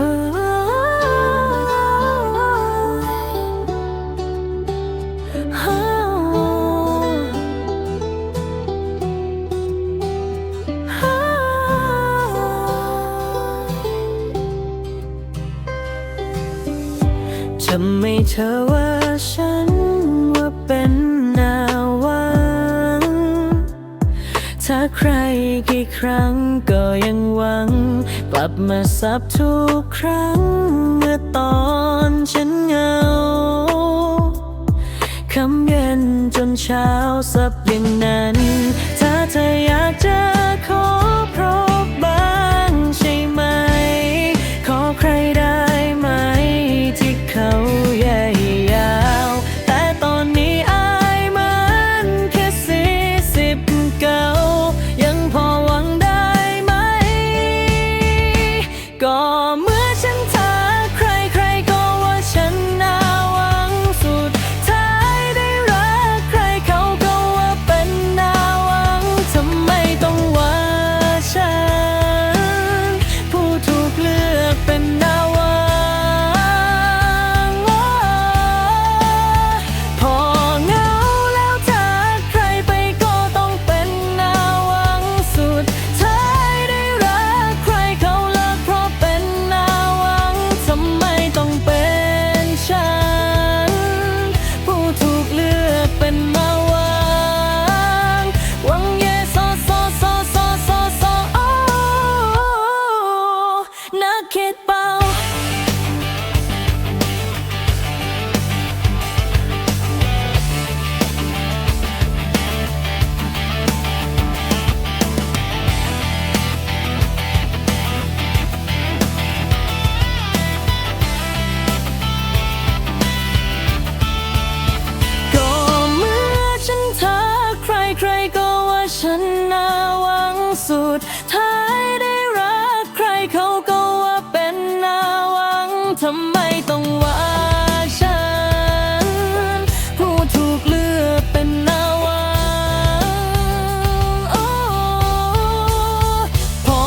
ทำให้เธอว่าฉันว่าเป็นนาวัง ถ้าใครกี่ครั้งก็ยังหวัง ลับมาซับทุกครั้ง เมื่อตอนฉันเหงาคำเย็นจนเช้าสับอย่างนั้น นักคิดเปล่าก็เมื่อฉันทักใครใครก็ว่าฉันน่าหวังสุด ทำไมต้องว่าฉัน ผู้ถูกเลือกเป็นนาวังโอ้พอ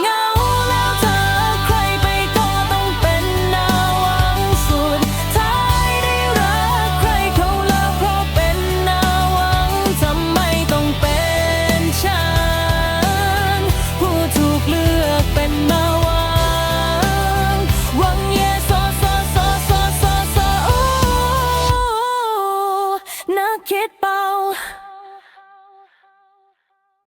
เหงาแล้วเธอใครไปก็ต้องเป็นนาวังสุดท้ายได้รักใครเขาแล้วเพราะเป็นนาวังทำไมต้องเป็นฉัน ผู้ถูกเลือกเป็นนา นักคิดเบา